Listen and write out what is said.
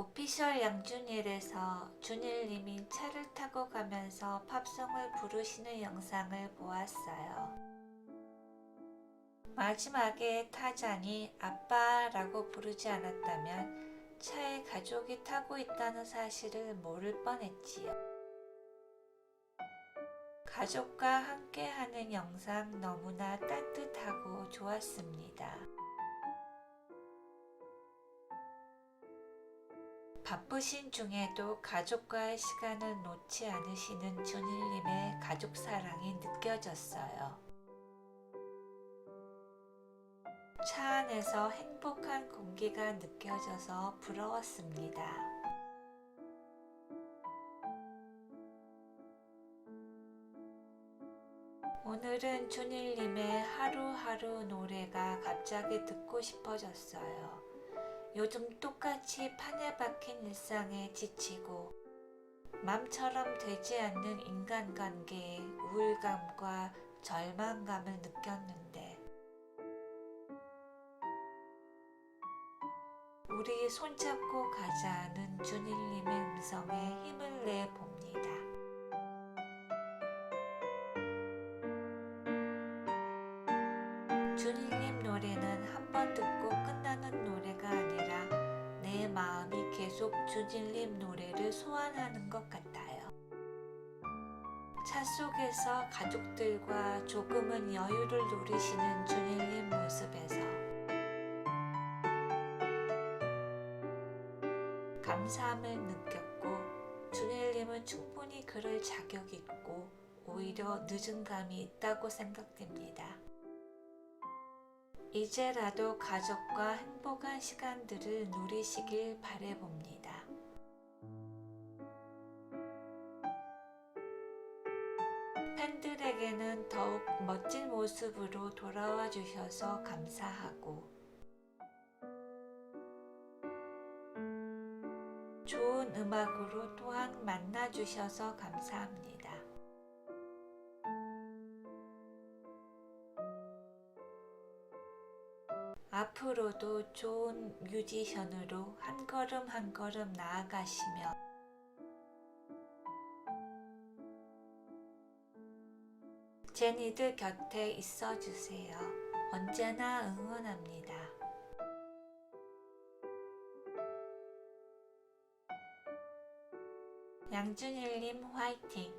오피셜 양준일에서 준일님이 차를 타고 가면서 팝송을 부르시는 영상을 보았어요. 마지막에 타잔이 아빠라고 부르지 않았다면 차에 가족이 타고 있다는 사실을 모를 뻔했지요. 가족과 함께 하는 영상 너무나 따뜻하고 좋았습니다. 바쁘신 중에도 가족과의 시간을 놓지 않으시는 준일님의 가족 사랑이 느껴졌어요. 차 안에서 행복한 공기가 느껴져서 부러웠습니다. 오늘은 준일님의 하루하루 노래가 갑자기 듣고 싶어졌어요. 요즘 똑같이 판에 박힌 일상에 지치고 맘처럼 되지 않는 인간관계에 우울감과 절망감을 느꼈는데 우리 손잡고 가자는 준일님의 음성에 힘을 내 노래는 한 번 듣고 끝나는 노래가 아니라 내 마음이 계속 준일님 노래를 소환하는 것 같아요. 차 속에서 가족들과 조금은 여유를 누리시는 준일님 모습에서 감사함을 느꼈고 준일님은 충분히 그럴 자격 있고 오히려 늦은 감이 있다고 생각됩니다. 이제라도 가족과 행복한 시간들을 누리시길 바래봅니다. 팬들에게는 더욱 멋진 모습으로 돌아와 주셔서 감사하고 좋은 음악으로 또한 만나 주셔서 감사합니다. 앞으로도 좋은 뮤지션으로 한 걸음 한 걸음 나아가시며 제니들 곁에 있어 주세요. 언제나 응원합니다. 양준일님 화이팅!